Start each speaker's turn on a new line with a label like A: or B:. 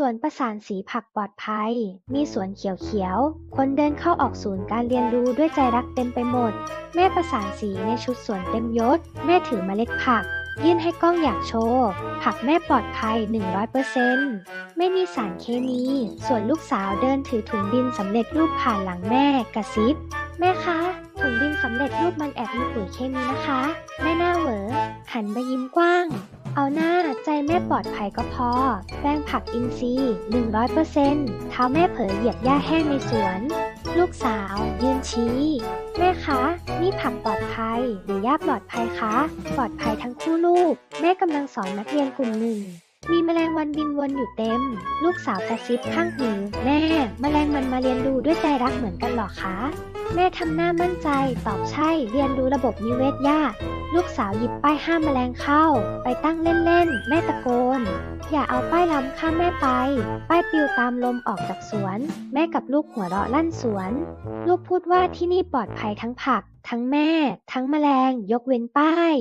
A: สวนประสานสีผักปลอดภัย มีสวนเขียวๆ คนเดินเข้าออกศูนย์การเรียนรู้ด้วยใจรักเต็มไปหมด แม่ประสานสีในชุดสวนเต็มยศ แม่ถือเมล็ดผัก ยื่นให้กล้องอยากโชว์ ผักแม่ปลอดภัย 100%ไม่มีสารเคมี ส่วนลูกสาวเดินถือถุงดินสำเร็จรูปผ่านหลังแม่กระซิบ แม่คะ ถุงดินสำเร็จรูปมันแอบมีปุ๋ยเคมีนะคะ แม่หน้าเหวอหันไปยิ้มกว้าง เอาหน้าใจแม่ปลอดภัยก็พอ แป้งผักอินทรีย์100%เท้าแม่เผยเหยียบหญ้าแห้งในสวน ลูกสาว ยืนชี้ แม่คะ นี่ผักปลอดภัย หรือหญ้าปลอดภัยคะ ปลอดภัยทั้งคู่ลูก แม่กำลังสอนนักเรียนกลุ่มหนึ่งมีแมลงวันบินวนอยู่เต็ม ลูกสาวกระซิบข้างหูแม่ แมลงมันมาเรียนรู้ด้วยใจรักเหมือนกันหรอคะ แม่ทำหน้ามั่นใจ ตอบใช่ เรียนรู้ระบบนิเวศหญ้า ลูกสาวหยิบป้ายห้ามแมลงเข้า ไปตั้งเล่นๆ แม่ตะโกน อย่าเอาป้ายล้ำข้ามแม่ไป ป้ายปลิวตามลมออกจากสวน แม่กับลูกหัวเราะลั่นสวน ลูกพูดว่าที่นี่ปลอดภัยทั้งผัก ทั้งแม่ ทั้งแมลง ยกเว้นป้าย